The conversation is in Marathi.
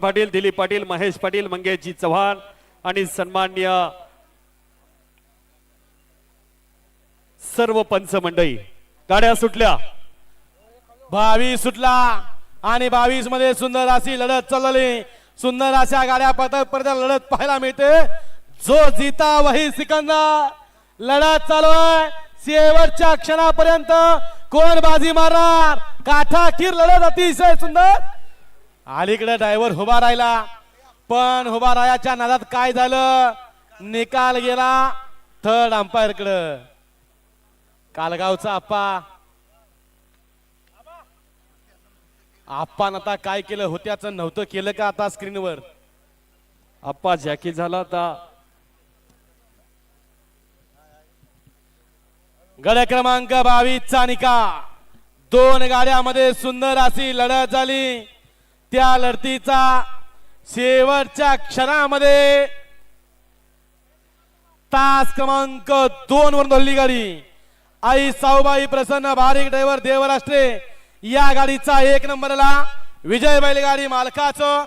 पाटील दिलीप पाटील महेश पाटील मंगेशजी चव्हाण आणि सन्मान्य सर्व पंच मंडळी गाड्या सुटल्या. बावीस सुटला आणि बावीसमध्ये सुंदर अशी लढत चालली. सुंदर अशा गाड्या पदक लढत पाहायला मिळते. जो जीता वही सिकंदर. लढत चालू आहे. शेवटच्या क्षणापर्यंत कोण बाजी मारणार? काठाकीर लढत अतिशय सुंदर. अलीकडे ड्रायव्हर उभा राहिला. पण उभा राहायच्या नादात काय झालं? निकाल गेला थर्ड अंपायरकडे. कालगावचा आप्पा. आपण आता काय केलं? होत्याचं नव्हतं केलं का आता स्क्रीनवर आप्पा जॅकी झाला आता. गड क्रमांक बावीस चा निकाल. दोन गाड्यामध्ये सुंदर अशी लढत झाली. त्या लढतीचा शेवटच्या क्षणामध्ये तास क्रमांक दोन वरून धरली गाडी. आई साऊबाई प्रसन्न बारीक ड्रायव्हर देवराष्ट्रे या गाडीचा एक नंबरला विजय बैलगाडी मालकाचं